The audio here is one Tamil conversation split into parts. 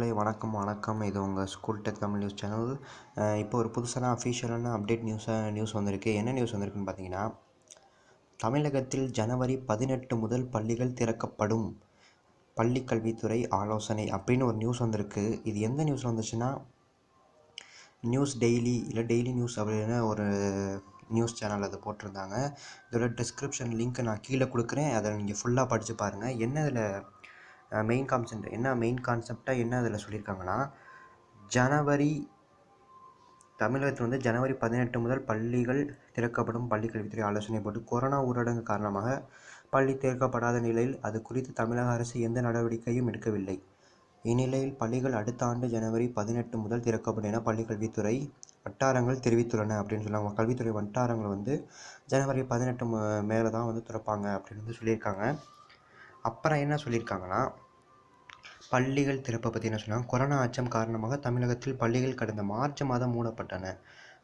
நண்பர்களே வணக்கம் இது உங்கள் school tech Tamil news channel இப்போ ஒரு புதுசான அஃபிஷியலான அப்டேட் நியூஸாக நியூஸ் வந்திருக்கு. என்ன நியூஸ் வந்திருக்குன்னு பார்த்தீங்கன்னா தமிழகத்தில் ஜனவரி பதினெட்டு முதல் பள்ளிகள் திறக்கப்படும் பள்ளி கல்வித்துறை ஆலோசனை அப்படின்னு ஒரு நியூஸ் வந்திருக்கு. இது எந்த நியூஸ் வந்துச்சுன்னா நியூஸ் டெய்லி இல்லை டெய்லி நியூஸ் அப்படின்னு ஒரு நியூஸ் சேனல் அது போட்டிருந்தாங்க. இதோட டிஸ்கிரிப்ஷன் லிங்க் நான் கீழே கொடுக்குறேன். அதை நீங்கள் ஃபுல்லாக படித்து பாருங்கள் என்ன இதில் மெயின் கான்செப்ட் என்ன மெயின் கான்செப்டாக என்ன அதில் சொல்லியிருக்காங்கன்னா ஜனவரி தமிழகத்தில் வந்து ஜனவரி பதினெட்டு முதல் பள்ளிகள் திறக்கப்படும் பள்ளிக்கல்வித்துறை ஆலோசனை போட்டு கொரோனா ஊரடங்கு காரணமாக பள்ளி திறக்கப்படாத நிலையில் அது குறித்து தமிழக அரசு எந்த நடவடிக்கையும் எடுக்கவில்லை. இந்நிலையில் பள்ளிகள் அடுத்த ஆண்டு ஜனவரி பதினெட்டு முதல் திறக்கப்படும் என பள்ளிக்கல்வித்துறை வட்டாரங்கள் தெரிவித்துள்ளன அப்படின்னு சொல்லுவாங்க கல்வித்துறை வட்டாரங்கள் வந்து ஜனவரி பதினெட்டு மேலே தான் வந்து திறப்பாங்க அப்படின்னு வந்து சொல்லியிருக்காங்க. அப்புறம் என்ன சொல்லியிருக்காங்கன்னா பள்ளிகள் திறப்பை பற்றி என்ன சொன்னாங்க கொரோனா அச்சம் காரணமாக தமிழகத்தில் பள்ளிகள் கடந்த மார்ச் மாதம் மூடப்பட்டன.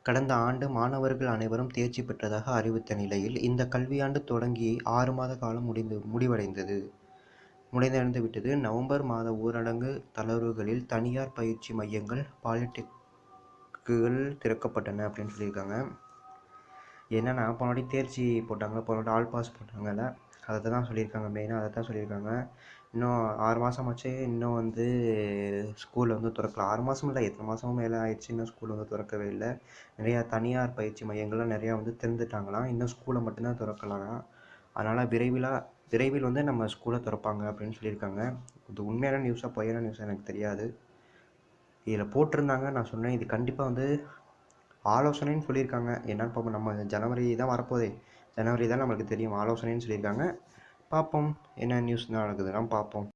கடந்த ஆண்டு மாணவர்கள் அனைவரும் தேர்ச்சி பெற்றதாக அறிவித்த நிலையில் இந்த கல்வியாண்டு தொடங்கி ஆறு மாத காலம் முடிந்து முடிவடைந்தது. முடிந்தடைந்து விட்டது. நவம்பர் மாத ஊரடங்கு தளர்வுகளில் தனியார் பயிற்சி மையங்கள் பாலிடெக்குகள் திறக்கப்பட்டன அப்படின்னு சொல்லியிருக்காங்க. என்னென்னா போனாடி தேர்ச்சி போட்டாங்க போனாடி ஆல் பாஸ் போட்டாங்கல்ல. அதை தான் சொல்லியிருக்காங்க மெயினாக அதை தான் சொல்லியிருக்காங்க. இன்னும் ஆறு மாதமாச்சு இன்னும் வந்து ஸ்கூல் வந்து திறக்கல. ஆறு மாதம் இல்லை எத்தனை மாதமும் மேலே ஆயிடுச்சு இன்னும் ஸ்கூல் வந்து திறக்கவே இல்லை. நிறையா தனியார் பயிற்சி மையங்கள்லாம் நிறையா வந்து திறந்துட்டாங்களாம். இன்னும் ஸ்கூலை மட்டும்தான் திறக்கலாம் அதனால் விரைவில் விரைவில் வந்து நம்ம ஸ்கூலை திறப்பாங்க அப்படின்னு சொல்லியிருக்காங்க. இது உண்மையான நியூஸாக பொய்யான நியூஸாக எனக்கு தெரியாது. இதில் போட்டிருந்தாங்க நான் சொன்னேன் இது கண்டிப்பாக வந்து ஆலோசனைன்னு சொல்லியிருக்காங்க. என்னன்னு பார்ப்போம் நம்ம ஜனவரி தான் வரப்போதே. ஜனவரி தான் நம்மளுக்கு தெரியும் ஆலோசனைன்னு சொல்லியிருக்காங்க. பார்ப்போம். என்ன நியூஸ் நடக்குதுன்னா பார்ப்போம்.